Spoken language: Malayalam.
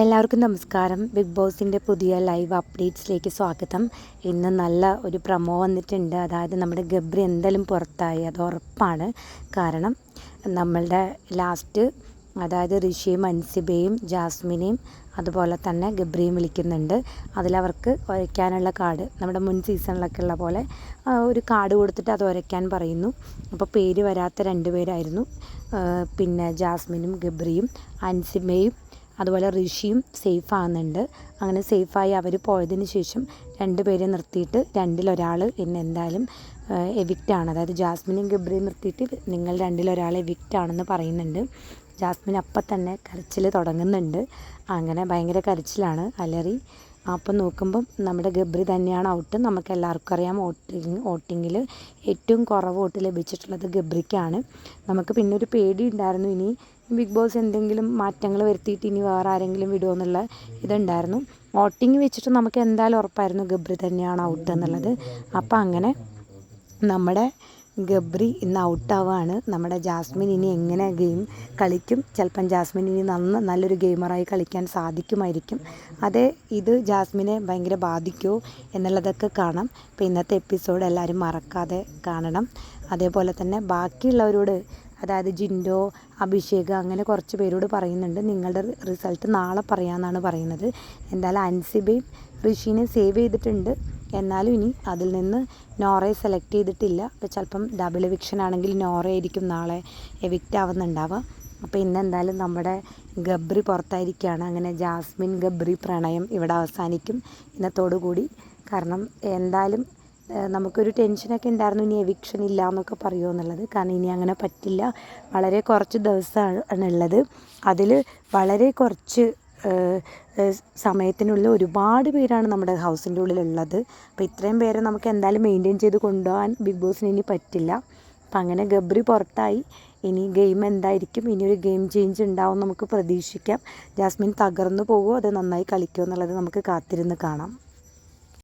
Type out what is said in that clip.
എല്ലാവർക്കും നമസ്കാരം. ബിഗ് ബോസിന്റെ പുതിയ ലൈവ് അപ്ഡേറ്റ്സിലേക്ക് സ്വാഗതം. ഇന്ന് നല്ല ഒരു പ്രമോ വന്നിട്ടുണ്ട്. അതായത് നമ്മുടെ ഗബ്രി എന്തായാലും പുറത്തായി അത് ഉറപ്പാണ്. കാരണം നമ്മളുടെ ലാസ്റ്റ് അതായത് ഋഷിയും അൻസിബയും ജാസ്മിനെയും അതുപോലെ തന്നെ ഗബ്രിയും വിളിക്കുന്നുണ്ട്. അതിലവർക്ക് ഉരയ്ക്കാനുള്ള കാർഡ് നമ്മുടെ മുൻ സീസണിലൊക്കെ ഉള്ള പോലെ ഒരു കാർഡ് കൊടുത്തിട്ട് അത് ഉരയ്ക്കാൻ പറയുന്നു. അപ്പോൾ പേര് വരാത്ത രണ്ട് പേരായിരുന്നു പിന്നെ ജാസ്മിനും ഗബ്രിയും അൻസിബയും അതുപോലെ ഋഷിയും സേഫ് ആകുന്നുണ്ട് അങ്ങനെ സേഫായി അവർ പോയതിന് ശേഷം രണ്ടുപേരെ നിർത്തിയിട്ട് രണ്ടിലൊരാൾ പിന്നെ എന്തായാലും എവിക്റ്റ് ആണ്. അതായത് ജാസ്മിനും ഗബ്രിയും നിർത്തിയിട്ട് നിങ്ങൾ രണ്ടിലൊരാൾ എവിക്റ്റ് ആണെന്ന് പറയുന്നുണ്ട്. ജാസ്മിൻ അപ്പം തന്നെ കരച്ചിൽ തുടങ്ങുന്നുണ്ട്. അങ്ങനെ ഭയങ്കര കരച്ചിലാണ് അലറി. അപ്പം നോക്കുമ്പം നമ്മുടെ ഗബ്രി തന്നെയാണ് ഔട്ട്. നമുക്ക് എല്ലാവർക്കും അറിയാം വോട്ടിങ് വോട്ടിങ്ങിൽ ഏറ്റവും കുറവ് വോട്ട് ലഭിച്ചിട്ടുള്ളത് ഗബ്രിക്കാണ്. നമുക്ക് പിന്നെ ഒരു പേടി ഉണ്ടായിരുന്നു ഇനി ബിഗ് ബോസ് എന്തെങ്കിലും മാറ്റങ്ങൾ വരുത്തിയിട്ട് ഇനി വേറെ ആരെങ്കിലും വിടുമോ എന്നുള്ള ഇതുണ്ടായിരുന്നു. വോട്ടിങ് വെച്ചിട്ട് നമുക്ക് എന്തായാലും ഉറപ്പായിരുന്നു ഗബ്രി തന്നെയാണ് ഔട്ട് എന്നുള്ളത്. അപ്പം അങ്ങനെ നമ്മുടെ ഗബ്രി ഇന്ന് ഔട്ടാവാണ് നമ്മുടെ ജാസ്മിൻ ഇനി എങ്ങനെ ഗെയിം കളിക്കും? ചിലപ്പം ജാസ്മിൻ ഇനി നന്ന നല്ലൊരു ഗെയിമറായി കളിക്കാൻ സാധിക്കുമായിരിക്കും. അതേ ഇത് ജാസ്മിനെ ഭയങ്കര ബാധിക്കുമോ എന്നുള്ളതൊക്കെ കാണാം. അപ്പോൾ ഇന്നത്തെ എപ്പിസോഡ് എല്ലാവരും മറക്കാതെ കാണണം. അതേപോലെ തന്നെ ബാക്കിയുള്ളവരോട് അതായത് ജിൻഡോ അഭിഷേക് അങ്ങനെ കുറച്ച് പേരോട് പറയുന്നുണ്ട്. നിങ്ങളുടെ റിസൾട്ട് നാളെ പറയാമെന്നാണ് പറയുന്നത്. എന്തായാലും അൻസിബയും ഋഷിനെ സേവ് ചെയ്തിട്ടുണ്ട്. എന്നാലും ഇനി അതിൽ നിന്ന് നോറയെ സെലക്ട് ചെയ്തിട്ടില്ല. അപ്പോൾ ചിലപ്പം ഡബിൾ എവിക്ഷൻ ആണെങ്കിൽ നോറ ആയിരിക്കും നാളെ എവിക്റ്റ് ആവുന്നുണ്ടാവുക. അപ്പോൾ ഇന്ന് എന്തായാലും നമ്മുടെ ഗബ്രി പുറത്തായിരിക്കുകയാണ്. അങ്ങനെ ജാസ്മിൻ ഗബ്രി പ്രണയം ഇവിടെ അവസാനിക്കും ഇന്നത്തോടു കൂടി കാരണം എന്തായാലും നമുക്കൊരു ടെൻഷനൊക്കെ ഉണ്ടായിരുന്നു ഇനി എവിക്ഷൻ ഇല്ല എന്നൊക്കെ പറയുമോ എന്നുള്ളത്. കാരണം ഇനി അങ്ങനെ പറ്റില്ല. വളരെ കുറച്ച് ദിവസമാണ് ഉള്ളത് അതിൽ വളരെ കുറച്ച് സമയത്തിനുള്ളിൽ ഒരുപാട് പേരാണ് നമ്മുടെ ഹൗസിന്റെ ഉള്ളിലുള്ളത്. അപ്പോൾ ഇത്രയും പേരെ നമുക്ക് എന്തായാലും മെയിന്റെയിൻ ചെയ്ത് കൊണ്ടുപോകാൻ ബിഗ് ബോസിന് ഇനി പറ്റില്ല. അപ്പം അങ്ങനെ ഗബ്രി പുറത്തായി. ഇനി ഗെയിം എന്തായിരിക്കും? ഇനി ഒരു ഗെയിം ചേഞ്ച് ഉണ്ടാവും നമുക്ക് പ്രതീക്ഷിക്കാം. ജാസ്മിൻ തകർന്നു പോകുമോ? അത് നന്നായി കളിക്കുമോ എന്നുള്ളത് നമുക്ക് കാത്തിരുന്ന് കാണാം.